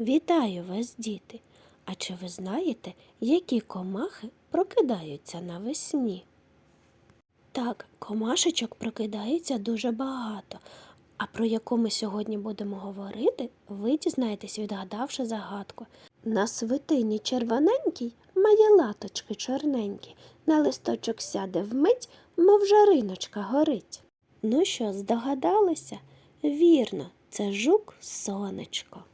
Вітаю вас, діти! А чи ви знаєте, які комахи прокидаються навесні? Так, комашечок прокидається дуже багато. А про яку ми сьогодні будемо говорити, ви дізнаєтесь, відгадавши загадку. На свитині червоненький має латочки чорненькі, на листочок сяде вмить, мов жариночка горить. Ну що, здогадалися? Вірно, це жук сонечко.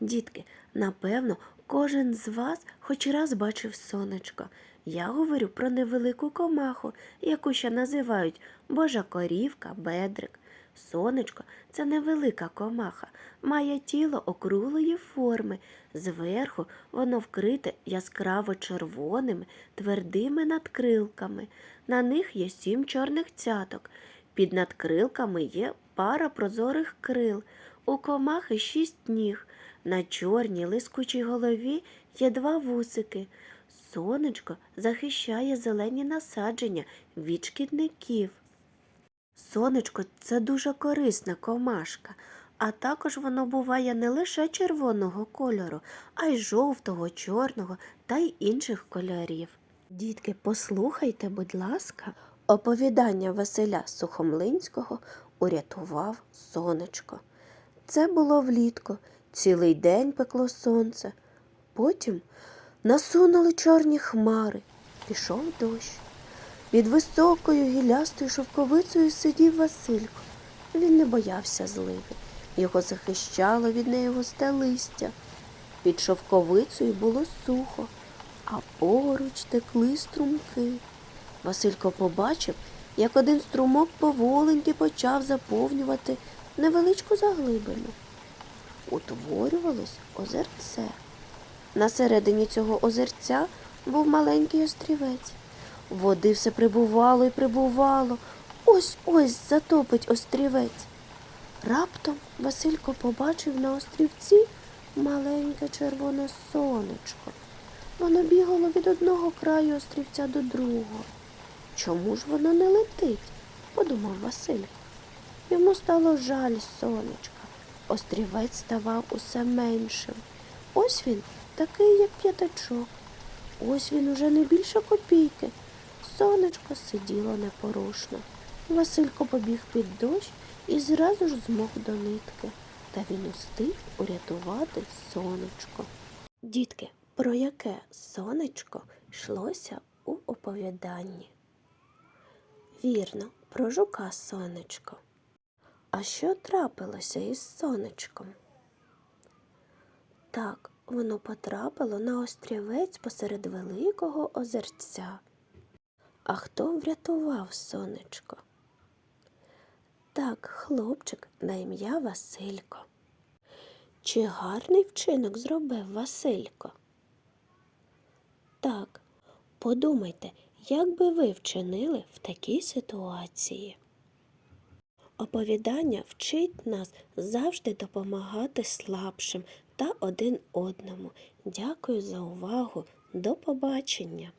Дітки, напевно, кожен з вас хоч раз бачив сонечко. Я говорю про невелику комаху, яку ще називають божа корівка, бедрик. Сонечко це невелика комаха, має тіло округлої форми. Зверху воно вкрите яскраво червоними, твердими надкрилками. На них є сім чорних цяток. Під надкрилками є пара прозорих крил. У комахи шість ніг. На чорній лискучій голові є два вусики. Сонечко захищає зелені насадження від шкідників. Сонечко це дуже корисна комашка, а також воно буває не лише червоного кольору, а й жовтого, чорного та й інших кольорів. Дітки, послухайте, будь ласка, оповідання Василя Сухомлинського урятував сонечко. Це було влітку, цілий день пекло сонце. Потім насунули чорні хмари, пішов дощ. Під високою гілястою шовковицею сидів Василько. Він не боявся зливи. Його захищало від неї густе листя. Під шовковицею було сухо, а поруч текли струмки. Василько побачив, як один струмок поволеньки почав заповнювати невеличку заглибину. Утворювалось озерце. На середині цього озерця був маленький острівець. Води все прибувало і прибувало. Ось ось затопить острівець. Раптом Василько побачив на острівці маленьке червоне сонечко. Воно бігало від одного краю острівця до другого. Чому ж воно не летить? подумав Василько. Йому стало жаль сонечка. Острівець ставав усе меншим. Ось він такий, як п'ятачок. Ось він уже не більше копійки. Сонечко сиділо непорушно. Василько побіг під дощ і зразу ж змок до нитки. Та він устиг урятувати сонечко. Дітки, про яке сонечко йшлося у оповіданні? Вірно, про жука сонечко. А що трапилося із сонечком? Так, воно потрапило на острівець посеред великого озерця. А хто врятував сонечко? Так, хлопчик на ім'я Василько. Чи гарний вчинок зробив Василько? Так, подумайте, як би ви вчинили в такій ситуації? Оповідання вчить нас завжди допомагати слабшим та один одному. Дякую за увагу. До побачення!